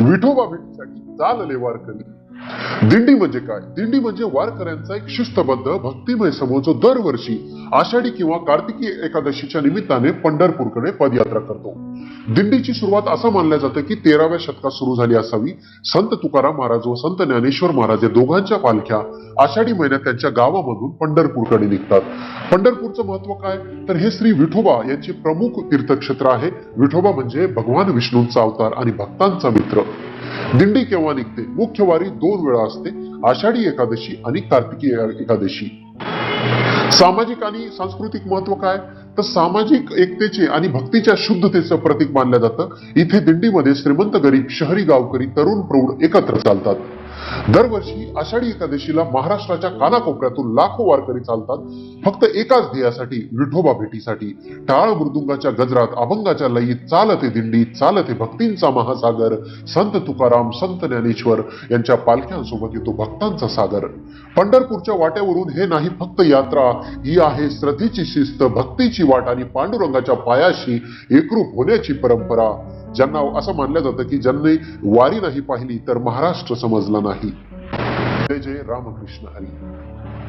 विठोबा भेटीसाठी चालले वारकरी दिंडी म्हणजे काय? दिंडी म्हणजे वारकऱ्यांचा एक शिस्तबद्ध भक्तिमय समूह जो दरवर्षी आषाढी किंवा कार्तिकी एकादशीच्या निमित्ताने पंढरपूरकडे पदयात्रा करतो. दिंडीची सुरुवात असं मानलं जातं की तेराव्या शतकात सुरू झाली असावी. संत तुकाराम महाराज व संत ज्ञानेश्वर महाराज या दोघांच्या पालख्या आषाढी महिन्यात त्यांच्या गावामधून पंढरपूरकडे निघतात. पंढरपूरचं महत्त्व काय? तर हे श्री विठोबा यांचे प्रमुख तीर्थक्षेत्र आहे. विठोबा म्हणजे भगवान विष्णूंचा अवतार आणि भक्तांचा मित्र. दिंडी केव्हा निघते? मुख्य वारी दोन वेळा असते. आषाढी एकादशी आणि कार्तिकी एकादशी. सामाजिक आणि सांस्कृतिक महत्त्व काय? तर सामाजिक एकतेचे आणि भक्तीच्या शुद्धतेचं प्रतीक मानलं जातं. इथे दिंडीमध्ये श्रीमंत गरीब शहरी गावकरी तरुण प्रौढ एकत्र चालतात. दरवर्षी आषाढी एकादशीला महाराष्ट्राच्या कानाकोपऱ्यातून लाखो वारकरी चालतात. फक्त एकाच ध्येयासाठी विठोबा भेटीसाठी. टाळ मृदुंगाच्या गजरात अभंगाच्या लयीत चालते दिंडी चालते भक्तींचा महासागर. संत तुकाराम संत ज्ञानेश्वर यांच्या पालख्यांसोबत येतो भक्तांचा सागर. पंढरपूरच्या वाट्यावरून हे नाही फक्त यात्रा ही आहे श्रद्धेची शिस्त भक्तीची वाट आणि पांडुरंगाच्या पायाशी एकरूप होण्याची परंपरा. ज्यांना असं मानलं जातं की ज्यांनी वारी नाही पाहिली तर महाराष्ट्र समजला नाही. जय जय रामकृष्ण हरी.